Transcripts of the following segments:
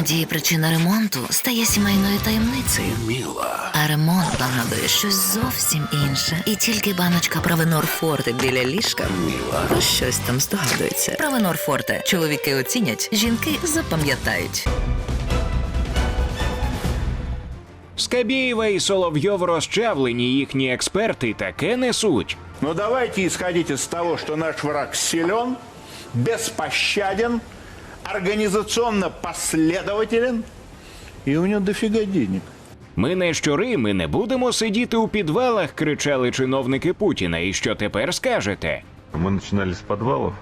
Іноді причина ремонту стає сімейною таємницею. Міла. А ремонт нагадує щось зовсім інше. І тільки баночка Правенор Форте біля ліжка про щось там здогадується. Правенор Форте. Чоловіки оцінять, жінки запам'ятають. Скабєєва і Соловйов розчавлені їхні експерти таке несуть. Но давайте исходить из того, что наш враг силен, беспощаден, организационно последователен, и у него дофига денег. Ми не щури, ми не будемо сидіти у підвалах, кричали чиновники Путіна. І що тепер скажете? Мы начинали с подвалов,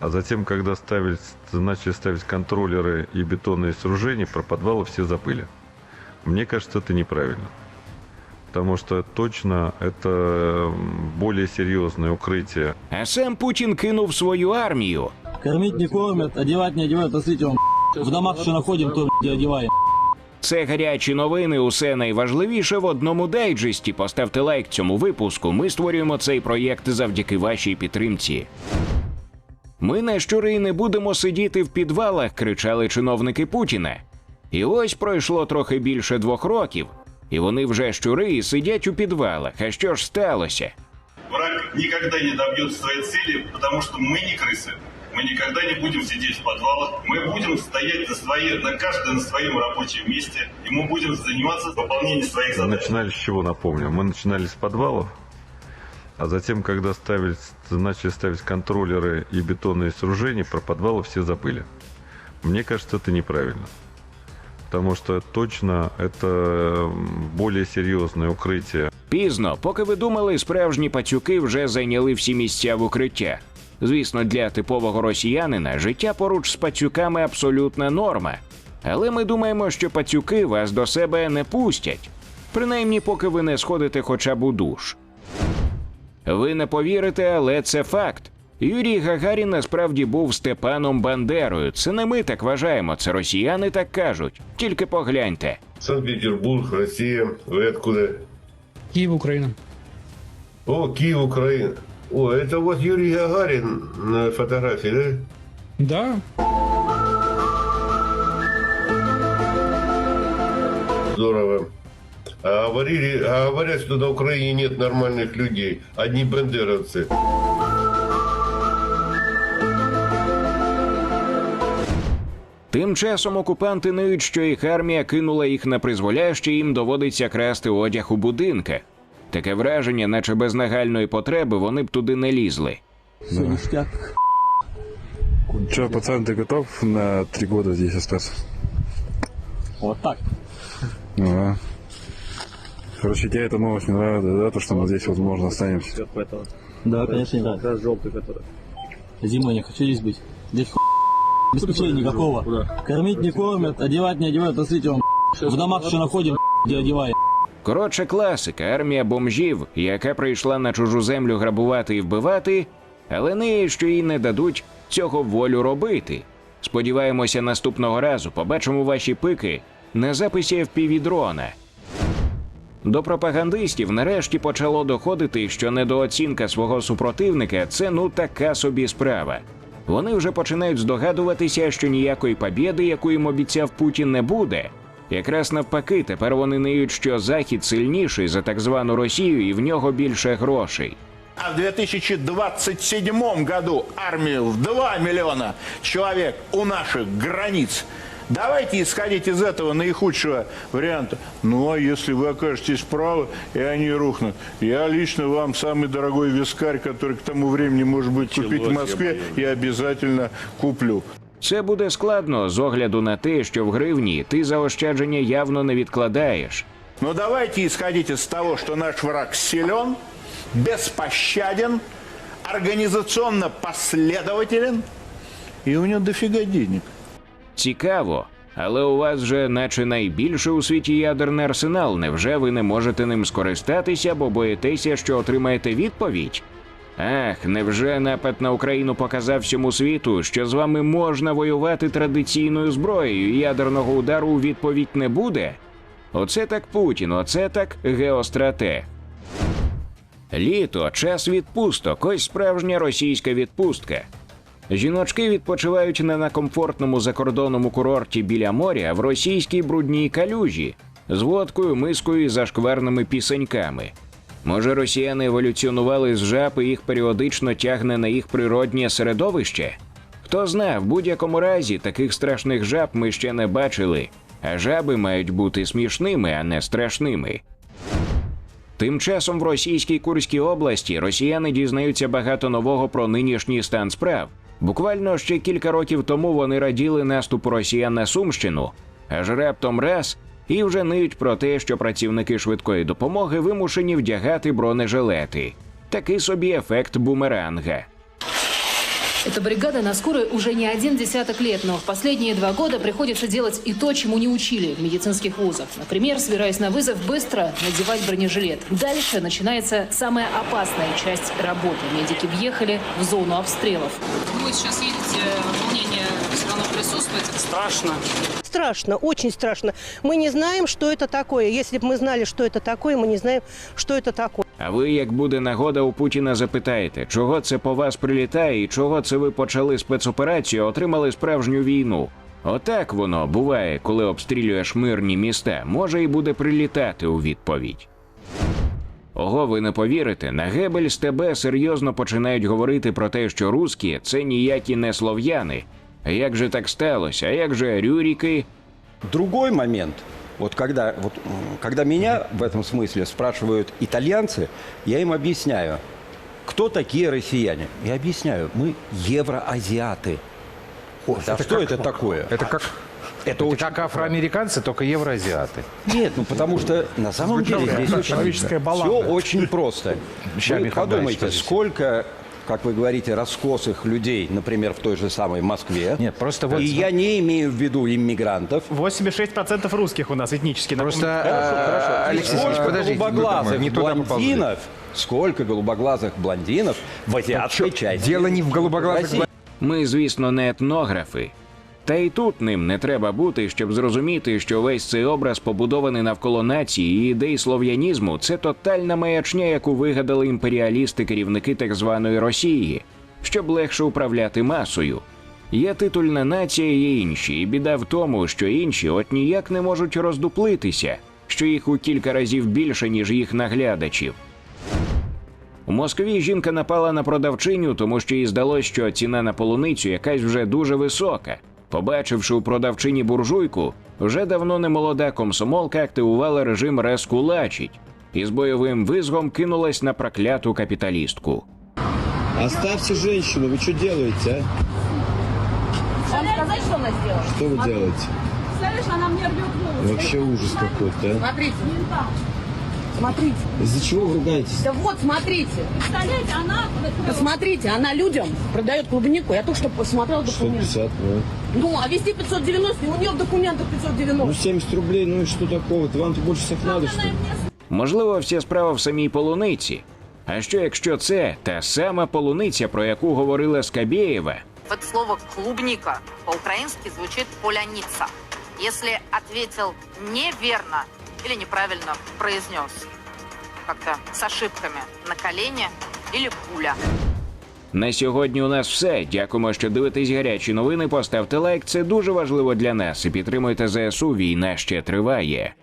а затем, когда ставили, начали ставить контроллеры и бетонные сооружения, про подвалы все забыли. Мне кажется, это неправильно. Потому что точно это м, более серьезное укрытие. А сам Путін кинув свою армію. Кормить не кормят, одевать не одевают. Посмотрите, он в домах что находим, то блядь, и одеваем. Це гарячі новини. Усе найважливіше в одному дайджесті. Поставте лайк цьому випуску. Ми створюємо цей проєкт завдяки вашій підтримці. Ми на щури й не будемо сидіти в підвалах, кричали чиновники Путіна. І ось пройшло трохи більше двох років, і вони вже щури і сидять у підвалах. А що ж сталося? Враг никогда не добьется своей цели, потому что мы не крысы. Мы никогда не будем сидеть в подвалах. Мы будем стоять на своей, на каждый на своем рабочем месте, и мы будем заниматься выполнением своих Мы задач. начинали с чего, напомню? Мы начинали с подвалов, а затем, когда ставили, начали ставить контроллеры и бетонные сооружения, про подвалы все забыли. Мне кажется, это неправильно. Потому что точно это м, более серьезное укрытие. Пізно, поки ви думали, справжні пацюки вже зайняли всі місця в укриття. Звісно, для типового росіянина життя поруч з пацюками абсолютна норма. Але ми думаємо, що пацюки вас до себе не пустять. Принаймні, поки ви не сходите хоча б у душ. Ви не повірите, але це факт. Юрій Гагарін насправді був Степаном Бандерою. Це не ми так вважаємо, це росіяни так кажуть. Тільки погляньте. Санкт-Петербург, Россия. Вы откуда? Киев, Украина. О, Киев, Украина. О, это вот Юрий Гагарин на фотографии, да? Да, Здорово. А, говорили, а говорят, что на Украине нет нормальных людей. Одни бандеровцы. Тим часом окупанти ниють, що їх армія кинула їх на призволяще, їм доводиться красти одяг у будинках. Таке враження, наче без нагальної потреби, вони б туди не лізли. Все ништяк. Че, пацан, ты готов на три года здесь остаться? Вот так. Ага. Короче, тебе эта новость не нравится, да? То, что мы здесь, возможно, останемся. Да, конечно, не нравится. желтый который. Зимой не хочу здесь быть. Здесь ху... Обеспечения никакого. Кормить не кормят, одевать не одевают. Посмотрите, он в домах что находим, и одеваем. Коротше, класика, армія бомжів, яка прийшла на чужу землю грабувати і вбивати, але не що їй не дадуть цього волю робити. Сподіваємося, наступного разу побачимо ваші пики на записі FPV-дрона. До пропагандистів нарешті почало доходити, що недооцінка свого супротивника це ну така собі справа. Вони вже починають здогадуватися, що ніякої побєди, яку їм обіцяв Путін, не буде. Якраз навпаки, тепер вони ниють, що Захід сильніший за так звану Росію і в нього більше грошей. А в 2027 году армию в 2 миллиона человек у наших границ. Давайте исходить из этого наихудшего варианта. Ну, а если вы окажетесь правы, и они рухнут, я лично вам самый дорогой вискарь, который к тому времени, может быть, купить в Москве, я обязательно куплю. Це буде складно з огляду на те, що в гривні ти заощадження явно не відкладаєш. Но давайте исходить из того, что наш враг силен, беспощаден, организационно последователен, и у него дофига денег. Цікаво, але у вас же, наче найбільше у світі ядерний арсенал. Невже ви не можете ним скористатися, бо боїтеся, що отримаєте відповідь? Ах, невже напад на Україну показав всьому світу, що з вами можна воювати традиційною зброєю і ядерного удару у відповідь не буде? Оце так Путін, оце так геостратег. Літо час відпусток, ось справжня російська відпустка. Жіночки відпочивають не на комфортному закордонному курорті біля моря, в російській брудній калюжі з водкою, мискою і зашкварними пісеньками. Може, росіяни еволюціонували з жаб і їх періодично тягне на їх природнє середовище? Хто зна, в будь-якому разі таких страшних жаб ми ще не бачили, а жаби мають бути смішними, а не страшними. Тим часом в російській Курській області росіяни дізнаються багато нового про нинішній стан справ. Буквально ще кілька років тому вони раділи наступу росіян на Сумщину, аж раптом раз і вже ниють про те, що працівники швидкої допомоги вимушені вдягати бронежилети. Такий собі ефект бумеранга. Эта бригада на скорой уже не один десяток лет, но в последние два года приходится делать и то, чему не учили в медицинских вузах. Например, собираясь на вызов, быстро надевать бронежилет. Дальше начинается самая опасная часть работы. Медики въехали в зону обстрелов. Вы сейчас едете, волнение все равно присутствует. Страшно. Страшно, очень страшно. Мы не знаем, что это такое. Если бы мы знали, что это такое, мы не знаем, что это такое. А ви, як буде нагода, у Путіна запитаєте, чого це по вас прилітає і чого це ви почали спецоперацію, а отримали справжню війну. Отак воно буває, коли обстрілюєш мирні міста, може і буде прилітати у відповідь. Ого, ви не повірите, на Гебельс ТБ серйозно починають говорити про те, що русські це ніякі не слов'яни. А як же так сталося? А як же рюріки? Другой момент, вот когда, вот, когда меня в этом смысле спрашивают итальянцы, я им объясняю, кто такие россияне. Я объясняю, мы евроазиаты. а что это такое? Это как, Это очень как афроамериканцы, только евроазиаты. Нет, ну потому что на самом деле здесь очень, все очень просто. Вы подумайте, сколько, как вы говорите, раскосых людей, например, в той же самой Москве. Нет, просто вот- И я не имею в виду иммигрантов. 86% русских у нас этнически. Просто, Хорошо, э, хорошо. Алексей сколько Ильич, подождите, голубоглазых не туда поползли. блондинов, сколько голубоглазых блондинов в азиатской части? Дело не в голубоглазых России. Ми, звісно, не етнографи. та й тут ним не треба бути, щоб зрозуміти, що весь цей образ побудований навколо нації і ідей слов'янізму це тотальна маячня, яку вигадали імперіалісти керівники так званої Росії, щоб легше управляти масою. Є титульна нація, є інші, і біда в тому, що інші от ніяк не можуть роздуплитися, що їх у кілька разів більше, ніж їх наглядачів. У Москві жінка напала на продавчиню, тому що їй здалось, що ціна на полуницю якась вже дуже висока. Побачивши у продавчині буржуйку, вже давно немолода комсомолка активувала режим «Рескулачить» і з бойовим визгом кинулась на прокляту капіталістку. Оставьте женщину, вы что делаете, а? Вам сказать, что она сделала? Что вы делаете? Представляешь, она мне рвет волосы. Вообще ужас какой-то, а? Смотрите. Смотрите. Из-за чего вы ругаетесь? Да вот, смотрите. Представляете, она... Посмотрите, она людям продает клубнику. Я только что посмотрела документы. 150, ну. Ну, а везде 590, у нее в документах 590. Ну 70 рублей, ну и что такого-то? Вам-то больше всех надо, что ли? Можливо, вся справа в самій полуниці. А що якщо це та сама полуниця, про яку говорила Скабєєва, Вот слово клубника по-украински звучит поляница. Если ответил неверно или неправильно произнес, как-то с ошибками на колени или пуля. На сьогодні у нас все. Дякуємо, що дивитесь гарячі новини. Поставте лайк, це дуже важливо для нас. І підтримуйте ЗСУ. Війна ще триває.